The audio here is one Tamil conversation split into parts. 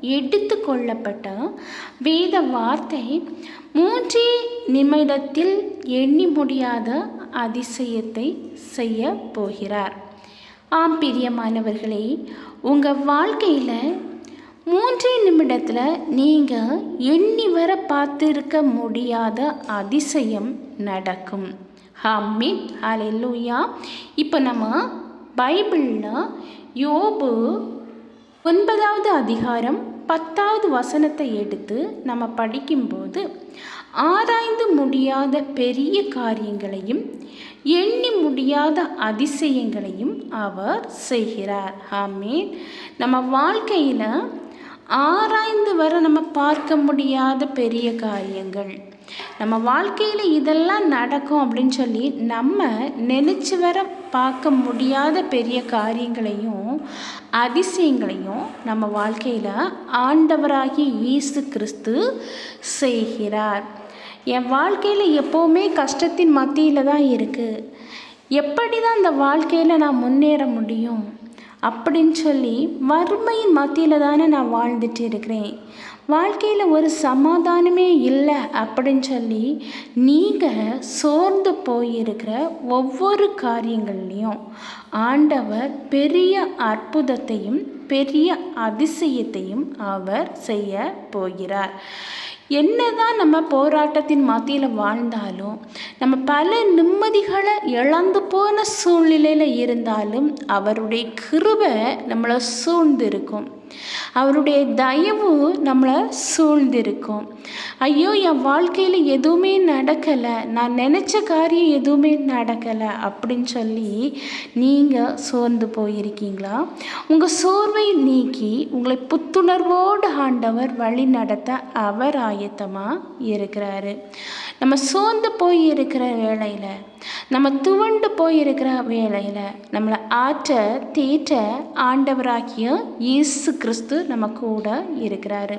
எடுத்து கொள்ளப்பட்ட வேத வார்த்தை மூன்றே நிமிடத்தில் எண்ணி முடியாத அதிசயத்தை செய்ய போகிறார். ஆம் பிரியமானவர்களே உங்கள் வாழ்க்கையில் மூன்றே நிமிடத்தில் நீங்கள் எண்ணி வர பார்த்துருக்க முடியாத அதிசயம் நடக்கும். ஹம்மின் ஹalleluya. இப்போ நம்ம பைபிளில் யோபு ஒன்பதாவது அதிகாரம் பத்தாவது வசனத்தை எடுத்து நம்ம படிக்கும்போது ஆராய்ந்து முடியாத பெரிய காரியங்களையும் எண்ணி முடியாத அதிசயங்களையும் அவர் செய்கிறார். ஆமீன். நம்ம வாழ்க்கையில் ஆராய்ந்து வர நம்ம பார்க்க முடியாத பெரிய காரியங்கள். நம்ம வாழ்க்கையில் இதெல்லாம் நடக்கும் அப்படின்னு சொல்லி நம்ம நினச்சி வர பார்க்க முடியாத பெரிய காரியங்களையும் அதிசயங்களையும் நம்ம வாழ்க்கையில் ஆண்டவராகிய இயேசு கிறிஸ்து செய்கிறார். என் வாழ்க்கையில் எப்போவுமே கஷ்டத்தின் மத்தியில் தான் இருக்குது எப்படி தான் இந்த வாழ்க்கையில் நான் முன்னேற முடியும் அப்படின்னு சொல்லி வறுமையின் மத்தியில் தானே நான் வாழ்ந்துட்டு இருக்கிறேன். வாழ்க்கையில் ஒரு சமாதானமே இல்லை அப்படின்னு சொல்லி நீங்கள் சோர்ந்து போயிருக்கிற ஒவ்வொரு காரியங்கள்லேயும் ஆண்டவர் பெரிய அற்புதத்தையும் பெரிய அதிசயத்தையும் அவர் செய்ய போகிறார். என்னதான் நம்ம போராட்டத்தின் மத்தியில் வாழ்ந்தாலும் நம்ம பல நிம்மதிகளை இழந்து போன சூழ்நிலையில் இருந்தாலும் அவருடைய கிருபை நம்மளை சூழ்ந்திருக்கும். அவருடைய தயவு நம்மளை சூழ்ந்திருக்கும். ஐயோ என் வாழ்க்கையில் எதுவுமே நடக்கலை. நான் நினச்ச காரியம் எதுவுமே நடக்கலை அப்படின்னு சொல்லி நீங்கள் சோர்ந்து போயிருக்கீங்களா? உங்கள் சோர்வை நீக்கி உங்களை புத்துணர்வோடு ஆண்டவர் வழி நடத்த அவர் ஆயத்தமாக இருக்கிறாரு. நம்ம சோர்ந்து போய் இருக்கிற வேளையில் நம்ம துவண்டு போயிருக்கிற வேலையில் நம்மளை ஆற்ற தேற்ற ஆண்டவராகிய இயேசு கிறிஸ்து நம்ம கூட இருக்கிறாரு.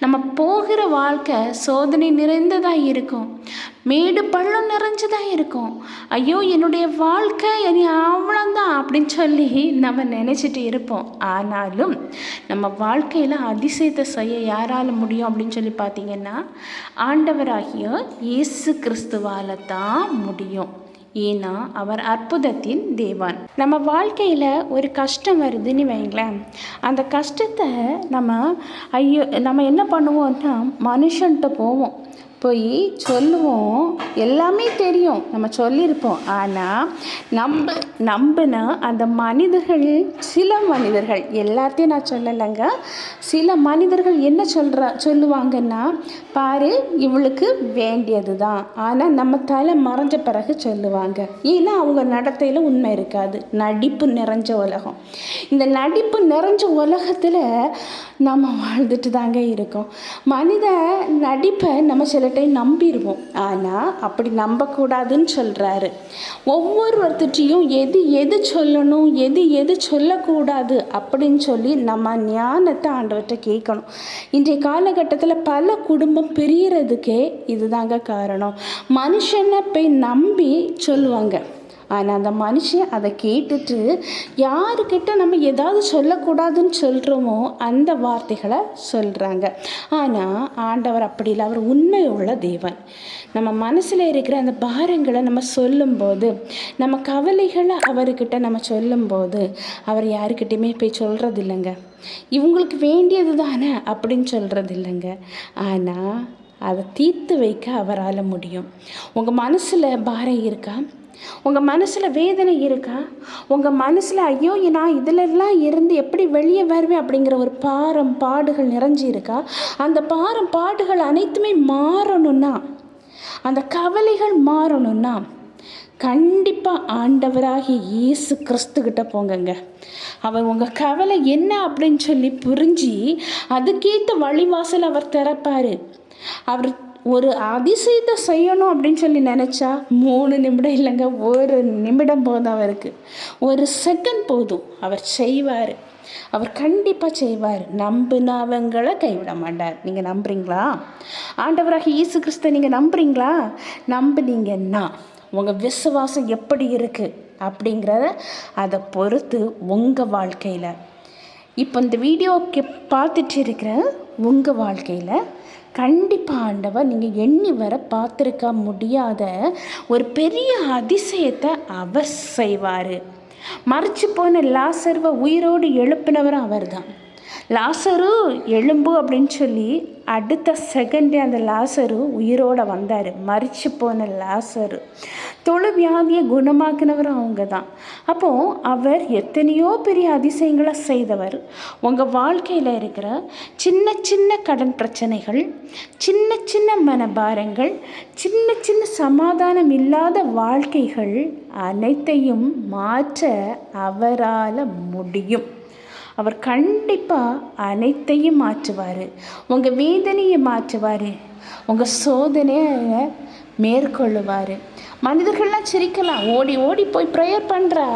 நம்ம போகிற வாழ்க்கை சோதனை நிறைந்ததாக இருக்கும். மேடு பள்ளம் நிறைஞ்சதாக இருக்கும். ஐயோ என்னுடைய வாழ்க்கை இனி அவ்வளோந்தான் அப்படின்னு சொல்லி நம்ம நினச்சிட்டு இருப்போம். ஆனாலும் நம்ம வாழ்க்கையில் அதிசயத்தை செய்ய யாரால் முடியும் அப்படின்னு சொல்லி பார்த்தீங்கன்னா ஆண்டவராகிய இயேசு கிறிஸ்துவால் தான் முடியும். ஏன்னா அவர் அற்புதத்தின் தேவான். நம்ம வாழ்க்கையில் ஒரு கஷ்டம் வருதுன்னு வைங்களேன். அந்த கஷ்டத்தை நம்ம ஐயோ நம்ம என்ன பண்ணுவோம்னா மனுஷன்கிட்ட போவோம். போய் சொல்லுவோம். எல்லாமே தெரியும். நம்ம சொல்லியிருப்போம். ஆனால் நம்ப நம்பினா அந்த மனிதர்கள் சில மனிதர்கள் எல்லாத்தையும் நான் சொல்லலைங்க. சில மனிதர்கள் என்ன சொல்கிற சொல்லுவாங்கன்னா பாரு இவளுக்கு வேண்டியது தான் ஆனால் நம்ம தலை மறைஞ்ச பிறகு சொல்லுவாங்க. ஏன்னா அவங்க நடத்தையில் உண்மை இருக்காது. நடிப்பு நிறைஞ்ச உலகம். இந்த நடிப்பு நிறைஞ்ச உலகத்தில் நம்ம வாழ்ந்துட்டு தாங்க இருக்கோம். மனித நடிப்பை நம்ம சில டைம் நம்பிடுவோம். ஆனால் அப்படி நம்பக்கூடாதுன்னு சொல்கிறாரு ஒவ்வொருவர்த்திட்டையும் எது எது சொல்லணும் எது எது சொல்லக்கூடாது அப்படின்னு சொல்லி நம்ம ஞானத்தை ஆண்டவர்கிட்ட கேட்கணும். இன்றைய காலகட்டத்தில் பல குடும்பம் பிரியறதுக்கே இதுதாங்க காரணம். மனுஷனை போய் நம்பி சொல்லுவாங்க. ஆனால் அந்த மனுஷன் அதை கேட்டுட்டு யாருக்கிட்ட நம்ம ஏதாவது சொல்லக்கூடாதுன்னு சொல்கிறோமோ அந்த வார்த்தைகளை சொல்கிறாங்க ஆனால் ஆண்டவர் அப்படி இல்லை. அவர் உண்மை உள்ள தேவன். நம்ம மனசில் இருக்கிற அந்த பாரங்களை நம்ம சொல்லும்போது நம்ம கவலைகளை அவர்கிட்ட நம்ம சொல்லும்போது அவர் யாருக்கிட்டையுமே போய் சொல்கிறது இல்லைங்க இவங்களுக்கு வேண்டியது தானே அப்படின்னு சொல்கிறது இல்லைங்க ஆனால் அதை தீர்த்து வைக்க அவரால் முடியும். உங்கள் மனசில் பாரம் இருக்கா? உங்கள் மனசில் வேதனை இருக்கா? உங்கள் மனசில் ஐயோ நான் இதிலெல்லாம் இருந்து எப்படி வெளியே வருவேன்? அப்படிங்கிற ஒரு பாரம் பாடுகள் நிறைஞ்சி இருக்கா? அந்த பாரம் பாடுகள் அனைத்துமே மாறணும்னா அந்த கவலைகள் மாறணும்னா கண்டிப்பாக ஆண்டவராகிய இயேசு கிறிஸ்துக்கிட்ட போங்கங்க. அவர் உங்கள் கவலை என்ன அப்படின்னு சொல்லி புரிஞ்சு அதுக்கேற்ற வழிவாசல் அவர் திறப்பார். அவர் ஒரு அதிசயத்தை செய்யணும் அப்படின்னு சொல்லி நினச்சா மூணு நிமிடம் இல்லைங்க ஒரு நிமிடம் போதும் அவருக்கு. ஒரு செகண்ட் போதும். அவர் செய்வார். அவர் கண்டிப்பாக செய்வார். நம்பினவங்களை கைவிட மாட்டார். நீங்கள் நம்புறீங்களா? ஆண்டவராக இயேசு கிறிஸ்த நீங்கள் நம்புறீங்களா? நம்புனீங்கன்னா உங்கள் விசுவாசம் எப்படி இருக்குது அப்படிங்கிறத அதை பொறுத்து உங்கள் வாழ்க்கையில். இப்போ இந்த வீடியோ கே பார்த்துட்டு இருக்கிற உங்கள் வாழ்க்கையில் கண்டிப்பாக ஆண்டவர் நீங்கள் எண்ணி வர பார்த்துருக்க முடியாத ஒரு பெரிய அதிசயத்தை அவர் செய்வார். மறைச்சு போன லாசர்வை உயிரோடு எழுப்பினவரும் அவர் தான் லாசரு எலும்பு அப்படின்னு சொல்லி அடுத்த செகண்டே அந்த லாசரு உயிரோடு வந்தார். மறித்து போன லாசரு. தொழு வியாதியை குணமாக்கினவர் அவங்க தான் அப்போது அவர் எத்தனையோ பெரிய அதிசயங்களை செய்தவர். உங்கள் வாழ்க்கையில் இருக்கிற சின்ன சின்ன கடன் பிரச்சனைகள் சின்ன சின்ன மனபாரங்கள் சின்ன சின்ன சமாதானம் இல்லாத வாழ்க்கைகள் அனைத்தையும் மாற்ற அவரால் முடியும். அவர் கண்டிப்பாக அனைத்தையும் மாற்றுவார். உங்கள் வேதனையை மாற்றுவார். உங்கள் சோதனையை மேற்கொள்ளுவார். மனிதர்கள்லாம் சிரிக்கலாம். ஓடி ஓடி போய் ப்ரேயர் பண்ணுறா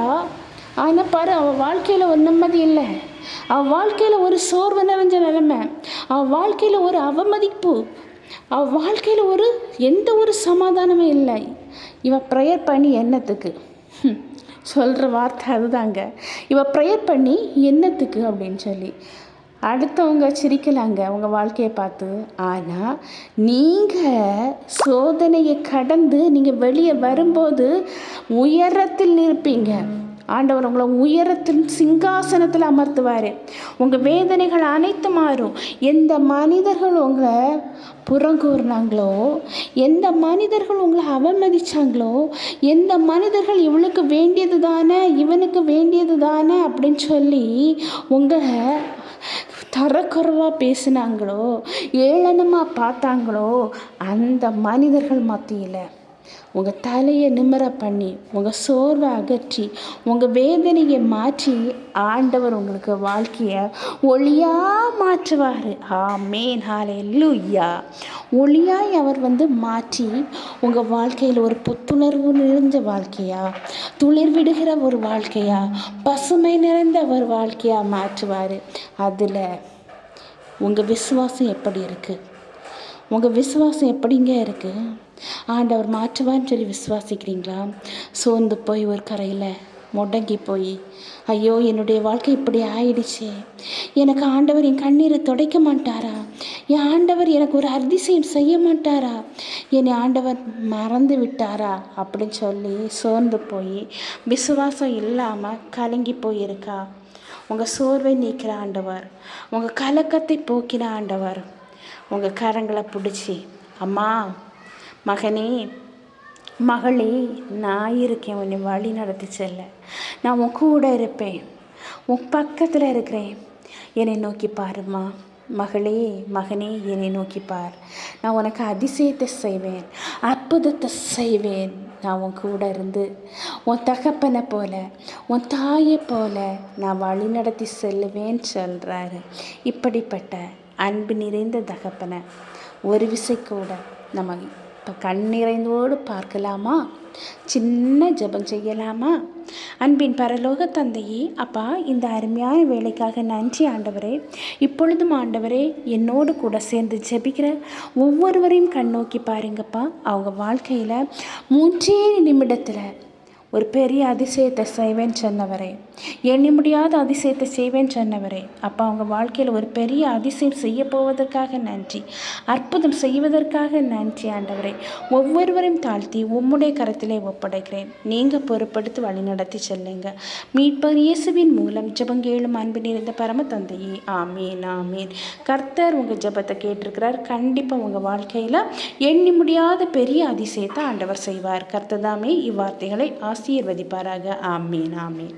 ஆனால் பாரு அவள் வாழ்க்கையில் ஒரு நிம்மதி இல்லை. அவள் வாழ்க்கையில் ஒரு சோர்வு நிறைஞ்ச நிலைமை. அவள் வாழ்க்கையில் ஒரு அவமதிப்பு. அவள் வாழ்க்கையில் ஒரு எந்த ஒரு சமாதானமும் இல்லை. இவன் ப்ரேயர் பண்ணி என்னத்துக்கு? சொல்கிற வார்த்தை அதுதாங்க. இவள் ப்ரேயர் பண்ணி என்னத்துக்கு அப்படின்னு சொல்லி. அடுத்தவங்க சிரிக்கலாங்க உங்கள் வாழ்க்கையை பார்த்து. ஆனால் நீங்கள் சோதனையை கடந்து நீங்கள் வெளியே வரும்போது உயரத்தில் நிற்பீங்க. ஆண்டவர் உங்களை உயரத்தின் சிங்காசனத்தில் அமர்த்துவார். உங்கள் வேதனைகள் அனைத்து மாறும். எந்த மனிதர்கள் உங்களை புறங்கூறினாங்களோ எந்த மனிதர்கள் உங்களை அவமதித்தாங்களோ எந்த மனிதர்கள் இவளுக்கு வேண்டியது தானே இவனுக்கு வேண்டியது தானே அப்படின்னு சொல்லி உங்களை தரக்குறைவாக பேசினாங்களோ ஏளனமாக பார்த்தாங்களோ அந்த மனிதர்கள் மத்தியில். உங்கள் தலையை நிம்மர பண்ணி உங்கள் சோர்வை அகற்றி உங்கள் வேதனையை மாற்றி ஆண்டவர் உங்களுக்கு வாழ்க்கையை ஒளியாக மாற்றுவார். ஆமேன். ஹாலே லூயா ஒளியாய் அவர் வந்து மாற்றி உங்கள் வாழ்க்கையில் ஒரு புத்துணர்வு நிறைந்த வாழ்க்கையா துளிர் விடுகிற ஒரு வாழ்க்கையா பசுமை நிறைந்த ஒரு வாழ்க்கையாக மாற்றுவார். அதில் உங்கள் விசுவாசம் எப்படி இருக்குது உங்கள் விசுவாசம் எப்படிங்க இருக்குது ஆண்டவர் மாற்றுவான்னு சொல்லி விசுவாசிக்கிறீங்களா? சோர்ந்து போய் ஒரு கரையில் முடங்கி போய் ஐயோ என்னுடைய வாழ்க்கை இப்படி ஆயிடுச்சு. எனக்கு ஆண்டவர் என் கண்ணீரை துடைக்க மாட்டாரா? என் ஆண்டவர் எனக்கு ஒரு அதிசயம் செய்ய மாட்டாரா? என்னை ஆண்டவர் மறந்து விட்டாரா? அப்படின்னு சொல்லி சோர்ந்து போய் விசுவாசம் இல்லாமல் கலங்கி போயிருக்கா? உங்கள் சோர்வை நீக்கிற ஆண்டவர் உங்கள் கலக்கத்தை போக்கின ஆண்டவர். உங்கள் கரங்களை பிடிச்சி அம்மா மகனே மகளே நான் இருக்கேன் உன்னை வழி நடத்தி செல்ல. நான் உன் கூட இருப்பேன். உன் பக்கத்தில் இருக்கிறேன். என்னை நோக்கி பாருமா மகளே மகனே என்னை நோக்கி பார். நான் உனக்கு அதிசயத்தை செய்வேன் அற்புதத்தை செய்வேன். நான் உன் கூட இருந்து உன் தகப்பனை போல உன் தாயை போல நான் வழி நடத்தி செல்லுவேன்னு சொல்கிறாரு இப்படிப்பட்ட அன்பு நிறைந்த தகப்பனை ஒரு விசை கூட நம்ம இப்போ கண் நிறைந்தோடு பார்க்கலாமா? சின்ன ஜபம் செய்யலாமா? அன்பின் பரலோக தந்தையே அப்பா இந்த அருமையான வேலைக்காக நன்றி ஆண்டவரே. இப்பொழுதும் ஆண்டவரே என்னோடு கூட சேர்ந்து ஜெபிக்கிற ஒவ்வொருவரையும் கண்ணோக்கி பாருங்கப்பா. அவங்க வாழ்க்கையில் மூன்றே நிமிடத்தில் ஒரு பெரிய அதிசயத்தை செய்வேன் சொன்னவரே. எண்ணி முடியாத அதிசயத்தை செய்வேன் சொன்னவரே. அப்போ அவங்க வாழ்க்கையில் ஒரு பெரிய அதிசயம் செய்ய போவதற்காக நன்றி. அற்புதம் செய்வதற்காக நன்றி ஆண்டவரே. ஒவ்வொருவரையும் தாழ்த்தி உம்முடைய கரத்திலே ஒப்படைக்கிறேன். நீங்கள் பொறுப்படுத்தி வழிநடத்தி செல்லுங்க. மீட்பர் இயேசுவின் மூலம் ஜபங்கேளும் அன்பு நிறைந்த பரம தந்தையே ஆமீன் ஆமீன். கர்த்தர் உங்கள் ஜபத்தை கேட்டிருக்கிறார். கண்டிப்பாக உங்கள் வாழ்க்கையில் எண்ணி முடியாத பெரிய அதிசயத்தை ஆண்டவர் செய்வார். கர்த்ததாமே இவ்வார்த்தைகளை ஆசீர்வதிப்பாராக. ஆமீன் ஆமீன்.